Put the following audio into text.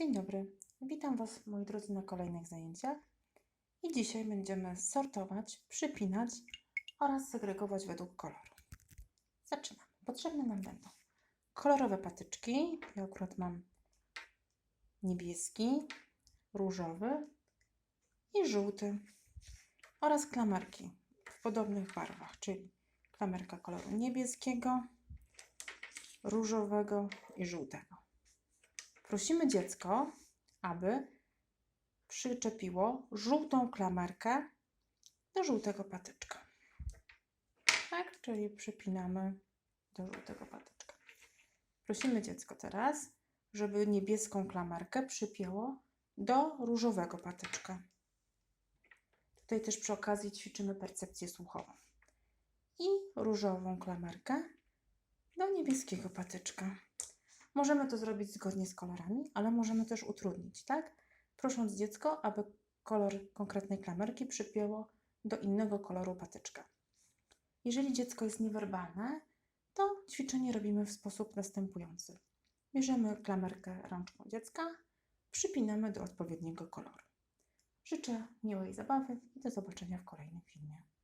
Dzień dobry, witam Was moi drodzy na kolejnych zajęciach i dzisiaj będziemy sortować, przypinać oraz segregować według koloru. Zaczynamy. Potrzebne nam będą kolorowe patyczki, ja akurat mam niebieski, różowy i żółty oraz klamerki w podobnych barwach, czyli klamerka koloru niebieskiego, różowego i żółtego. Prosimy dziecko, aby przyczepiło żółtą klamerkę do żółtego patyczka. Tak, czyli przypinamy do żółtego patyczka. Prosimy dziecko teraz, żeby niebieską klamerkę przypięło do różowego patyczka. Tutaj też przy okazji ćwiczymy percepcję słuchową. I różową klamerkę do niebieskiego patyczka. Możemy to zrobić zgodnie z kolorami, ale możemy też utrudnić, tak? Prosząc dziecko, aby kolor konkretnej klamerki przypięło do innego koloru patyczka. Jeżeli dziecko jest niewerbalne, to ćwiczenie robimy w sposób następujący. Bierzemy klamerkę rączką dziecka, przypinamy do odpowiedniego koloru. Życzę miłej zabawy i do zobaczenia w kolejnym filmie.